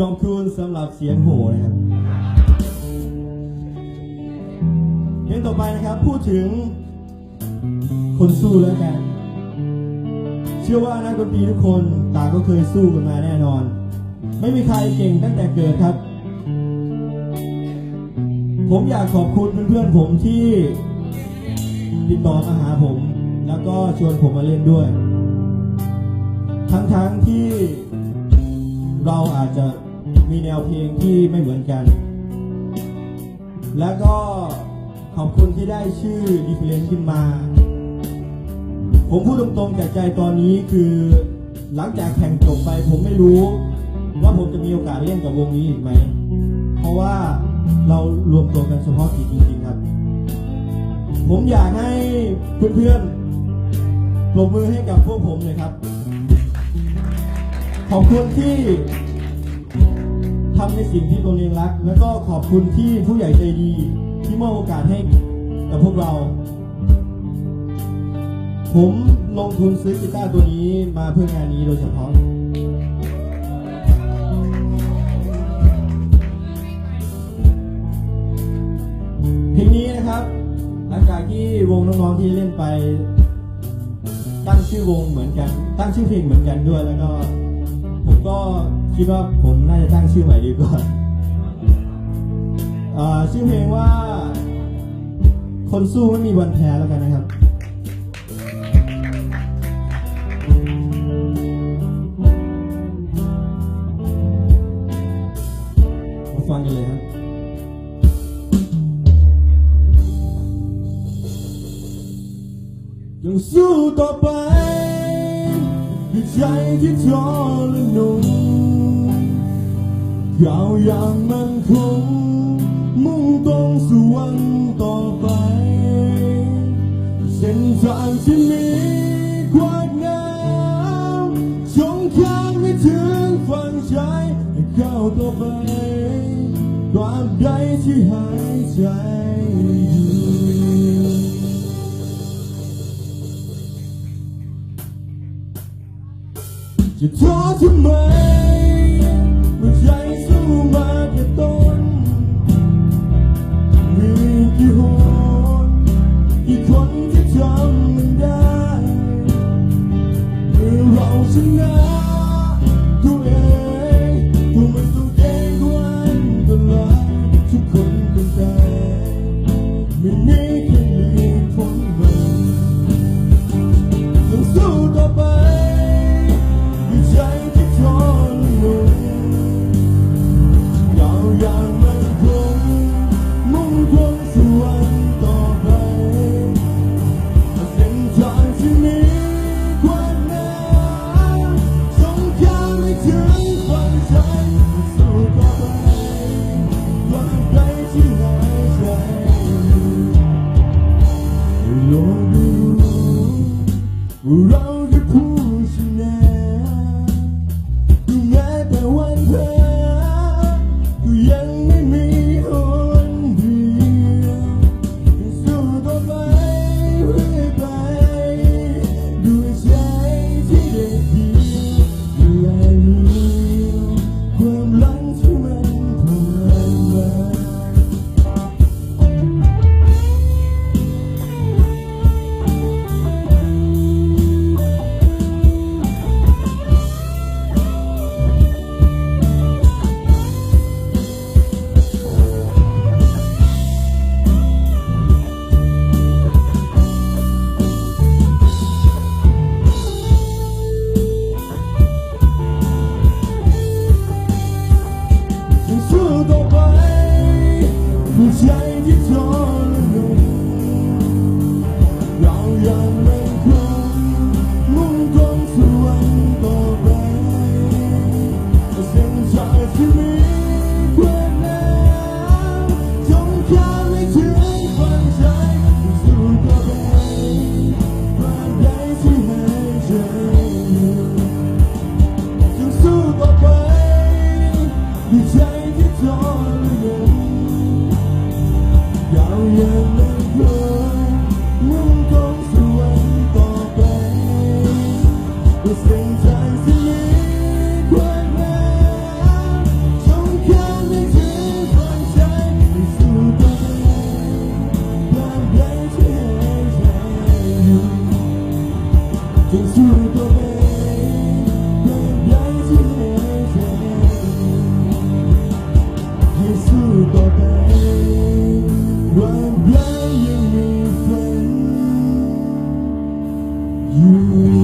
ขอบคุณสำหรับเสียงโห่นะครับเพลงต่อไปนะครับพูดถึงคนสู้แล้วกัน เชื่อว่านักดนตรีทุกคนต่างก็เคยสู้กันมาแน่นอน ไม่มีใครเก่งตั้งแต่เกิดครับ ผมอยากขอบคุณเพื่อนๆผมที่ติดต่อมาหาผม แล้วก็ชวนผมมาเล่นด้วย ทั้งๆที่เราอาจจะ มีแนวเพลงที่ไม่เหมือนกัน แล้วก็ขอบคุณที่ได้ชื่อ Different ขึ้นมา ผมพูดตรงๆจากใจตอนนี้คือหลังจากแข่งจบไปผมไม่รู้ ว่าผมจะมีโอกาสเล่นกับวงนี้อีกไหม เพราะว่าเรารวมตัวกันเฉพาะกิจจริงๆครับ ผมอยากให้เพื่อนๆปรบมือให้กับพวกผมเลยครับ ขอบคุณที่ ทำในสิ่งที่ตนเองรัก แล้วก็ขอบคุณที่ผู้ใหญ่ใจดี ที่มอบโอกาสให้กับพวกเรา ผมลงทุนซื้อกีตาร์ตัวนี้มาเพื่องานนี้โดยเฉพาะเพลงนี้นะครับหลังจากที่วงน้องๆที่เล่นไป ตั้งชื่อวงเหมือนกัน ตั้งชื่อเพลงเหมือนกันด้วยแล้วก็ ผมก็ คิดว่าผมน่าจะตั้งชื่อใหม่ดีกว่าอ่อชื่อเพลงว่า คนสู้ไม่มีวันแพ้แล้วกันนะครับมาฟังกันเลยครับยังสู้ต่อไปด้วยใจที่ทรน งก้าวอย่างมั่นคงมุ่งตรงสู่วันต่อไป เส้นทางที่มีกว้างงามสงครามไม่ถึงฝั่งใจให้ก้าวต่อไปตราบใดที่หายใจอยู่จะท้อทำไม ใมุ่งตรงสู่วั วั